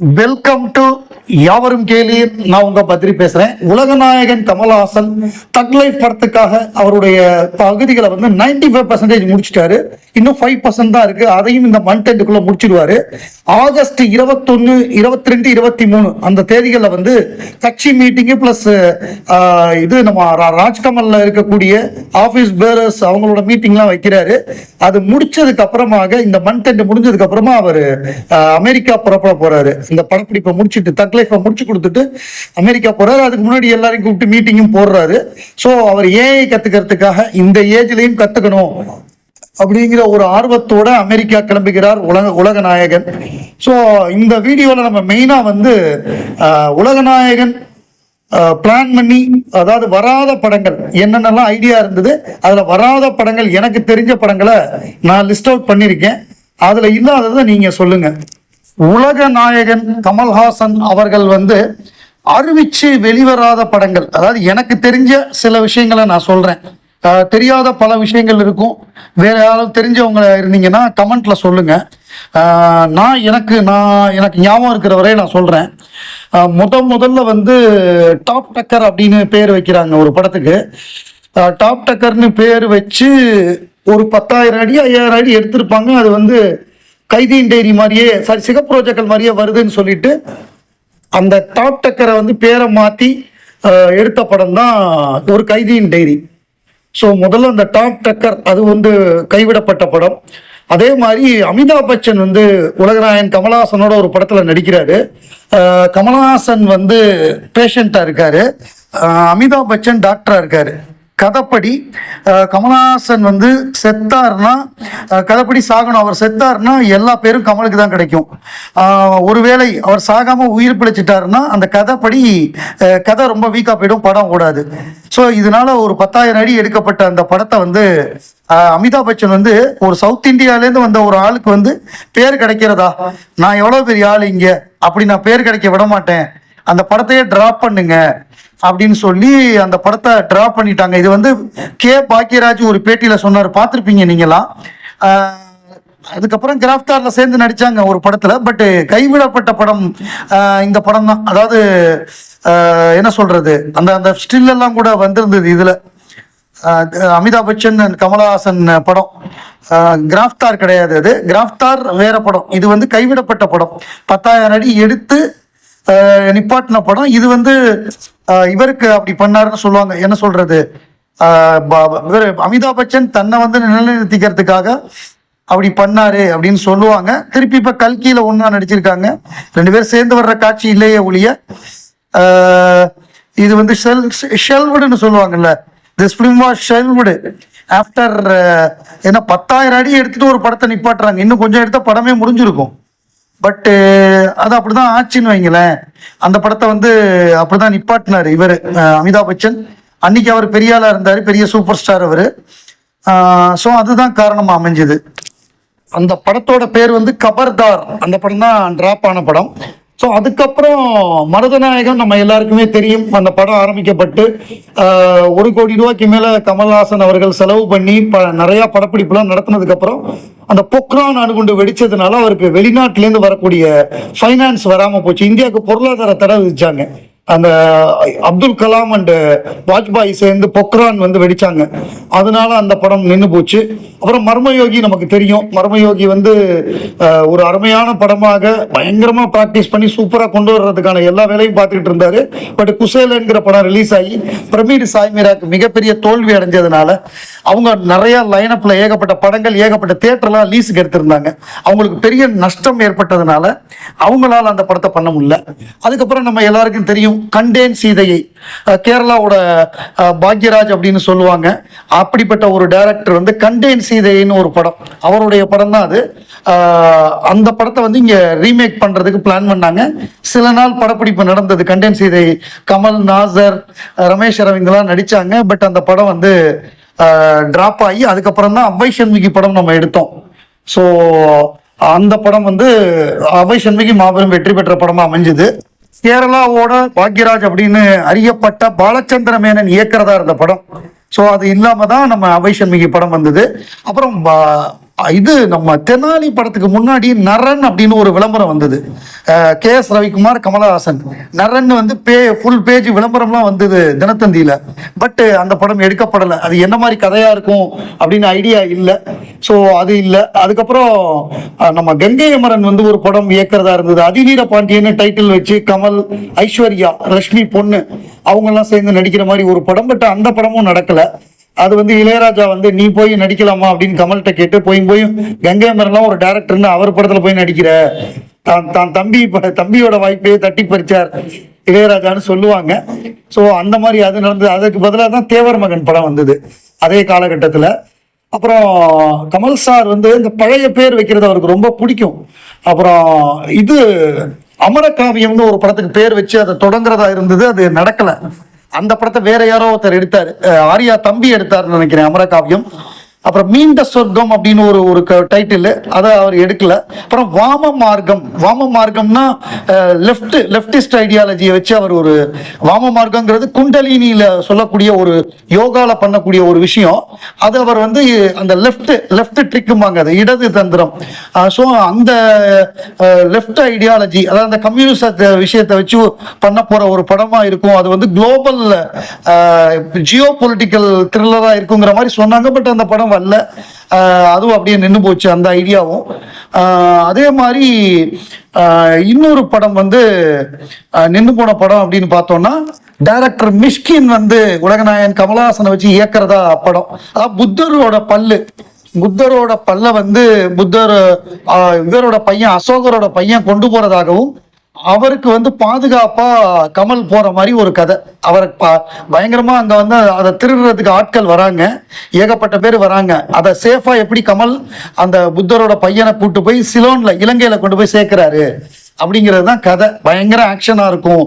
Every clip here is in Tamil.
Welcome to யாவரும் கேளீர் நான் உங்க பத்திரி பேசுறேன். உலகநாயகன் கமல்ஹாசன் தக் லைஃப் படத்துக்காக அவருடைய பகுதிகளை வந்து 95% ஃபைவ் பர்சன்டேஜ் முடிச்சிட்டாரு. இன்னும் ஃபைவ் பர்சன்ட் தான் இருக்கு. அதையும் இந்த மந்த் எண்டுக்குள்ள முடிச்சிடுவாரு. ஆகஸ்ட் இருபத்தொன்னு இருபத்தி ரெண்டு இருபத்தி மூணு அந்த தேதிகளில் வந்து கட்சி மீட்டிங்கு பிளஸ் இது நம்ம ரா- ராஜ்கமல்ல இருக்கக்கூடிய ஆபீஸ் பேரர்ஸ் அவங்களோட மீட்டிங்லாம் வைக்கிறாரு. அது முடிச்சதுக்கு அப்புறமாக இந்த மந்த் எண்ட் முடிஞ்சதுக்கு அப்புறமா அவர் அமெரிக்கா புறப்பட போறாரு. இந்த படப்பிடிப்பை முடிச்சிட்டு தக் லைஃபை முடிச்சு கொடுத்துட்டு அமெரிக்கா போறாரு. அதுக்கு முன்னாடி எல்லாரையும் கூப்பிட்டு மீட்டிங்கும் போடுறாரு. ஸோ அவர் ஏஐ கத்துக்கிறதுக்காக இந்த ஏஜ்லயும் கத்துக்கணும் அப்படிங்கிற ஒரு ஆர்வத்தோட அமெரிக்கா கிளம்புகிறார் உலக உலக நாயகன். ஸோ இந்த வீடியோவில் நம்ம மெயினாக வந்து உலக உலகநாயகன் பிளான் பண்ணி அதாவது வராத படங்கள் என்னென்னலாம் ஐடியா இருந்தது அதில் வராத படங்கள் எனக்கு தெரிஞ்ச படங்களை நான் லிஸ்ட் அவுட் பண்ணியிருக்கேன். அதில் இல்லாததை நீங்கள் சொல்லுங்கள் உலக நாயகன் கமல்ஹாசன் அவர்கள் வந்து அறிவிச்சு வெளிவராத படங்கள். அதாவது எனக்கு தெரிஞ்ச சில விஷயங்களை நான் சொல்கிறேன் தெரியாத பல விஷயங்கள் இருக்கும். வேற யாராவது தெரிஞ்சவங்க இருந்தீங்கன்னா கமெண்ட்ல சொல்லுங்க. நான் எனக்கு நான் எனக்கு ஞாபகம் இருக்கிற வரையை நான் சொல்றேன். முத முதல்ல வந்து டாப் டக்கர் அப்படின்னு பேர் வைக்கிறாங்க ஒரு படத்துக்கு. டாப் டக்கர்னு பேர் வச்சு ஒரு பத்தாயிரம் அடி ஐயாயிரம் அடி எடுத்திருப்பாங்க. அது வந்து கைதியின் டைரி மாதிரியே சாரி சிகப்புரோஜக்கல் மாதிரியே வருதுன்னு சொல்லிட்டு அந்த டாப் டக்கரை வந்து பேரை மாற்றி எடுத்த படம் தான் ஒரு கைதியின் டைரி ஸோ முதல்ல அந்த டாப் டக்கர் அது வந்து கைவிடப்பட்ட படம். அதே மாதிரி அமிதாப் பச்சன் வந்து உலகநாயன் கமலஹாசனோட ஒரு படத்தில் நடிக்கிறாரு. கமலஹாசன் வந்து பேஷண்ட்டாக இருக்காரு. அமிதாப் பச்சன் டாக்டராக இருக்காரு. கதைப்படி கமல்ஹாசன் கமலஹாசன் வந்து செத்தார்னா கதப்படி கதைப்படி சாகணும். அவர் செத்தார்னா எல்லா பேரும் கமலுக்கு தான் கிடைக்கும். ஒருவேளை அவர் சாகாம உயிர் பிழைச்சிட்டாருன்னா அந்த கதைப்படி கதை ரொம்ப வீக்காக போயிடும் படம் ஓடாது. ஸோ இதனால ஒரு பத்தாயிரம் அடி எடுக்கப்பட்ட அந்த படத்தை வந்து அமிதாப் பச்சன் வந்து ஒரு சவுத் இந்தியாவிலேருந்து வந்த ஒரு ஆளுக்கு வந்து பேர் கிடைக்கிறதா? நான் எவ்வளோ பெரிய ஆள் இங்கே? அப்படி நான் பேர் கிடைக்க விட மாட்டேன். அந்த படத்தையே டிராப் பண்ணுங்க. அப்படின்னு சொல்லி அந்த படத்தை ட்ரா பண்ணிட்டாங்க. இது வந்து கே பாக்கியராஜ் ஒரு பேட்டியில சொன்னார். பார்த்துருப்பீங்க நீங்களாம் அதுக்கப்புறம் கிராஃப்டார்ல சேர்ந்து நடிச்சாங்க ஒரு படத்துல. பட் கைவிடப்பட்ட படம் இந்த படம் தான். அதாவது என்ன சொல்றது? அந்த அந்த ஸ்டில் எல்லாம் கூட வந்திருந்தது இதுல. அமிதாப் பச்சன் அண்ட் கமலஹாசன் படம். கிராஃப்தார் கிடையாது அது. கிராஃப்தார் வேற படம். இது வந்து கைவிடப்பட்ட படம். பத்தாயிரம் அடி எடுத்து நிப்பாட்டின படம். இது வந்து இவருக்கு அப்படி பண்ணாருன்னு சொல்லுவாங்க. என்ன சொல்றது? இவர் அமிதாப் பச்சன் தன்னை வந்து நிலைநிறுத்திக்கிறதுக்காக அப்படி பண்ணாரு அப்படின்னு சொல்லுவாங்க. திருப்பி இப்ப கல்கியில ஒன்றா நடிச்சிருக்காங்க. ரெண்டு பேரும் சேர்ந்து வர்ற காட்சி இல்லையே ஒழிய இது வந்து ஷெல் ஷெல்வுடுன்னு சொல்லுவாங்கல்ல. This film was shelved after ஏன்னா பத்தாயிரம் அடி எடுத்துட்டு ஒரு படத்தை நிப்பாட்டுறாங்க. இன்னும் கொஞ்சம் எடுத்தால் படமே முடிஞ்சிருக்கும். பட்டு uh, அது அப்படிதான் ஆச்சுன்னு வைங்களேன். அந்த படத்தை வந்து அப்படிதான் நிப்பாட்டினார் இவர் அமிதாப் பச்சன். அன்னைக்கு அவர் பெரிய ஆளா இருந்தார் பெரிய சூப்பர் ஸ்டார் அவர். ஸோ அதுதான் காரணமாக அமைஞ்சது. அந்த படத்தோட பேர் வந்து கபர்தார். அந்த படம் தான் ட்ராப் ஆன படம். ஸோ அதுக்கப்புறம் மருதநாயகம் நம்ம எல்லாருக்குமே தெரியும். அந்த படம் ஆரம்பிக்கப்பட்டு ஒரு கோடி ரூபாய்க்கு மேலே கமல்ஹாசன் அவர்கள் செலவு பண்ணி ப நிறையா படப்பிடிப்புலாம் நடத்தினதுக்கப்புறம் அந்த பொக்ரான் அணுகுண்டு வெடிச்சதுனால அவருக்கு வெளிநாட்டிலேருந்து வரக்கூடிய ஃபைனான்ஸ் வராமல் போச்சு. இந்தியாவுக்கு பொருளாதார தடை விதிச்சாங்க. அந்த அப்துல் கலாம் அண்ட் வாஜ்பாய் சேர்ந்து பொக்ரான் வந்து வெடிச்சாங்க. அதனால அந்த படம் நின்று போச்சு. அப்புறம் மர்மயோகி நமக்கு தெரியும். மர்மயோகி வந்து ஒரு அருமையான படமாக பயங்கரமாக ப்ராக்டிஸ் பண்ணி சூப்பராக கொண்டு வர்றதுக்கான எல்லா வேலையும் பார்த்துக்கிட்டு இருந்தாரு. பட் குசேலங்கிற படம் ரிலீஸ் ஆகி பிரமீடு சாய்மீராக்கு மிகப்பெரிய தோல்வி அடைஞ்சதுனால அவங்க நிறைய லைனப்ல ஏகப்பட்ட படங்கள் ஏகப்பட்ட தேட்டர்லாம் லீஸுக்கு எடுத்திருந்தாங்க. அவங்களுக்கு பெரிய நஷ்டம் ஏற்பட்டதுனால அவங்களால அந்த படத்தை பண்ண முடியல. அதுக்கப்புறம் நம்ம எல்லாருக்கும் தெரியும் கண்டேன் சீதையை கேரளாவோட பாக்யராஜ் அப்படின்னு சொல்லுவாங்க. அப்படிப்பட்ட ஒரு டைரக்டர் வந்து கண்டேன் சீதைன்னு ஒரு படம். அவருடைய படம் தான் அது. அந்த படத்தை வந்து இங்கே ரீமேக் பண்றதுக்கு பிளான் பண்ணாங்க. சில நாள் படப்பிடிப்பு நடந்தது. கண்டேன் சீதை கமல் நாசர் ரமேஷ் அரவிந்த்லாம் நடித்தாங்க பட் அந்த படம் வந்து ட்ராப் ஆகி அதுக்கப்புறம் தான் அவ்வை சண்முகி படம் நம்ம எடுத்தோம். ஸோ அந்த படம் வந்து அவை சண்முகி மாபெரும் வெற்றி பெற்ற படமாக அமைஞ்சது. கேரளாவோட பாக்யராஜ் அப்படின்னு அறியப்பட்ட பாலச்சந்திர மேனன் இயக்கிறதா இருந்த படம். ஸோ அது இல்லாம தான் நம்ம அவை சண்முகி படம் வந்தது. அப்புறம் இது நம்ம தெனாலி படத்துக்கு முன்னாடி நரன் அப்படின்னு ஒரு விளம்பரம் வந்தது. K S Ravikumar Kamalahaasan. Naran வந்து பே ஃபுல் பேஜ் விளம்பரம்லாம் வந்தது தினத்தந்தியில். பட் அந்த படம் எடுக்கப்படலை. அது என்ன மாதிரி கதையாக இருக்கும் அப்படின்னு ஐடியா இல்லை. ஸோ அது இல்லை. அதுக்கப்புறம் நம்ம கங்கை அமரன் வந்து ஒரு படம் இயக்கிறதா இருந்தது. அதிவீர பாண்டியன்னு டைட்டில் வச்சு கமல் ஐஸ்வர்யா ரஷ்மி பொண்ணு அவங்கெல்லாம் சேர்ந்து நடிக்கிற மாதிரி ஒரு படம். பட் அந்த படமும் நடக்கலை. அது வந்து இளையராஜா வந்து நீ போய் நடிக்கலாமா? அப்படின்னு கமல்கிட்ட கேட்டு போய் போய் கங்கை மரம்லாம் ஒரு டேரக்டர்னு அவர் படத்தில் போய் நடிக்கிற. தான் தான் தம்பி தம்பியோட வாய்ப்பையே தட்டி பறிச்சார் இளையராஜான்னு சொல்லுவாங்க. ஸோ அந்த மாதிரி அது நடந்தது. அதுக்கு பதிலாக தான் தேவர் மகன் படம் வந்தது அதே காலகட்டத்தில். அப்புறம் கமல் சார் வந்து இந்த பழைய பேர் வைக்கிறது அவருக்கு ரொம்ப பிடிக்கும். அப்புறம் இது அமரகாவியம்னு ஒரு படத்துக்கு பேர் வச்சு அதை தொடங்குறதா இருந்தது அது நடக்கலை. அந்த படத்தை வேற யாரோ ஒருத்தர் எடுத்தார். ஆர்யா தம்பி எடுத்தார்னு நினைக்கிறேன் அமரகாவியம். அப்புறம் மீண்ட சொர்க்கம் அப்படின்னு ஒரு ஒரு டைட்டில் அதை அவர் எடுக்கல. அப்புறம் வாம மார்க்கம். வாம மார்க்கம்னா லெஃப்ட் லெஃப்டிஸ்ட் ஐடியாலஜியை வச்சு அவர் ஒரு வாம மார்க்கங்கிறது குண்டலினியில் சொல்லக்கூடிய ஒரு யோகாவில் பண்ணக்கூடிய ஒரு விஷயம். அது அவர் வந்து அந்த லெஃப்ட் லெஃப்ட் ட்ரிக்குமாங்க அது இடது தந்திரம். ஸோ அந்த லெஃப்ட் ஐடியாலஜி அதாவது அந்த கம்யூனிஸ்ட் விஷயத்தை வச்சு பண்ண போகிற ஒரு படமாக இருக்கும். அது வந்து குளோபல் ஜியோ பொலிட்டிக்கல் த்ரில்லராக இருக்குங்கிற மாதிரி சொன்னாங்க. பட் அந்த படம் வரல. அதுவும் அப்படியே நின்று போச்சு அந்த ஐடியாவும். அதே மாதிரி இன்னொரு படம் வந்து நின்று போன படம் அப்படின்னு பார்த்தோம்னா டைரக்டர் மிஷ்கின் வந்து உலகநாயகன் கமலஹாசனை வச்சு இயக்குறதா படம். அதாவது புத்தரோட பல்லு. புத்தரோட பல்ல வந்து புத்தர் இவரோட பையன் அசோகரோட பையன் கொண்டு போறதாகவும் அவருக்கு வந்து பாதுகாப்பா கமல் போற மாதிரி ஒரு கதை. அவரை பயங்கரமா அங்க வந்து அதை திருடுறதுக்கு ஆட்கள் வராங்க. ஏகப்பட்ட பேர் வராங்க. அதை சேஃபா எப்படி கமல் அந்த புத்தரோட பையனை கூட்டு போய் சிலோன்ல இலங்கையில கொண்டு போய் சேர்க்கிறாரு? அப்படிங்கிறது தான் கதை. பயங்கர ஆக்ஷனாக இருக்கும்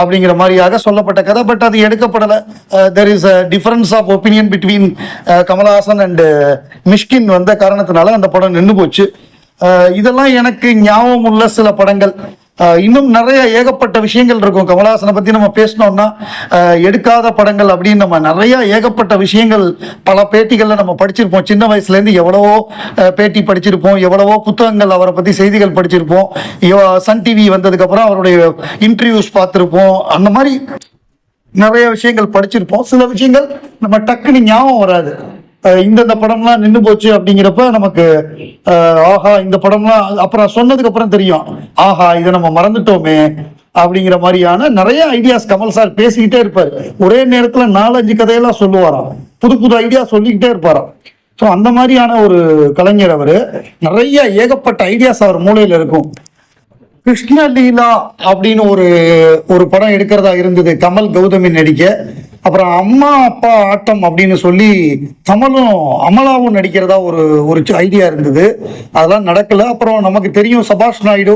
அப்படிங்கிற மாதிரியாக சொல்லப்பட்ட கதை. பட் அது எடுக்கப்படலை. There is a difference of opinion between Kamalhaasan and uh, Mysskin வந்த காரணத்தினால அந்த படம் நின்று போச்சு. Uh, இதெல்லாம் எனக்கு ஞாபகம் உள்ள சில படங்கள். இன்னும் நிறைய ஏகப்பட்ட விஷயங்கள் இருக்கும். கமலஹாசனை பத்தி நம்ம பேசினோம்னா எடுக்காத படங்கள் அப்படின்னு நம்ம நிறைய ஏகப்பட்ட விஷயங்கள் பல பேட்டிகள்ல நம்ம படிச்சிருப்போம். சின்ன வயசுல இருந்து எவ்வளவோ பேட்டி படிச்சிருப்போம். எவ்வளவோ புத்தகங்கள் அவரை பத்தி செய்திகள் படிச்சிருப்போம். சன் டிவி வந்ததுக்கு அப்புறம் அவருடைய இன்டர்வியூஸ் பார்த்திருப்போம். அந்த மாதிரி நிறைய விஷயங்கள் படிச்சிருப்போம். சில விஷயங்கள் நம்ம டக்குன்னு ஞாபகம் வராது. இந்தந்த படம்லாம் நின்று போச்சு அப்படிங்கிறப்ப நமக்கு ஆஹா இந்த படம்லாம் அப்புறம் சொன்னதுக்கு அப்புறம் தெரியும். ஆஹா இதை நம்ம மறந்துட்டோமே அப்படிங்கிற மாதிரியான நிறைய ஐடியாஸ் கமல் சார் பேசிக்கிட்டே இருப்பார். ஒரே நேரத்துல நாலஞ்சு கதையெல்லாம் சொல்லுவாராம். புது புது ஐடியா சொல்லிக்கிட்டே இருப்பாராம். ஸோ அந்த மாதிரியான ஒரு கலைஞர் அவர். நிறைய ஏகப்பட்ட ஐடியாஸ் அவர் மூலையில் இருக்கும். கிருஷ்ணலீலா அப்படின்னு ஒரு ஒரு படம் எடுக்கிறதா இருந்தது கமல் கௌதமி நடிக்க. அப்புறம் அம்மா அப்பா ஆட்டம் அப்படின்னு சொல்லி கமலும் அமலாவும் நடிக்கிறதா ஒரு ஒரு ஐடியா இருந்தது. அதெல்லாம் நடக்கல. அப்புறம் நமக்கு தெரியும் சபாஷ் நாயுடு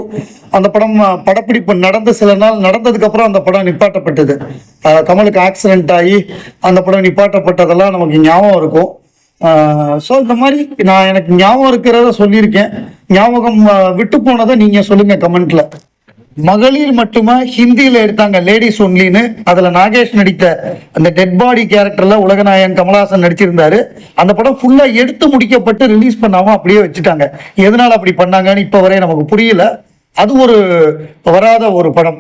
அந்த படம் படப்பிடிப்பு நடந்த சில நாள் நடந்ததுக்கு அப்புறம் அந்த படம் நிப்பாட்டப்பட்டது. கமலுக்கு ஆக்சிடென்ட் ஆகி அந்த படம் நிப்பாட்டப்பட்டதெல்லாம் நமக்கு ஞாபகம் இருக்கும். ஸோ இந்த மாதிரி நான் எனக்கு ஞாபகம் இருக்கிறத சொல்லியிருக்கேன். ஞாபகம் விட்டு போனதை நீங்க சொல்லுங்க கமெண்ட்ல. மகளிர் மட்டுமே ஹிந்தியில எடுத்தாங்க லேடிஸ் ஒன்லின்னு அதுல நாகேஷ் நடித்த அந்த டெட் பாடி கேரக்டர்ல உலகநாயகன் கமலஹாசன் நடிச்சிருந்தாரு. அந்த படம் ஃபுல்லா எடுத்து முடிக்கப்பட்டு ரிலீஸ் பண்ணாம அப்படியே வச்சுட்டாங்க. எதனால அப்படி பண்ணாங்கன்னு இப்ப வரை நமக்கு புரியல. அது ஒரு வராத ஒரு படம்.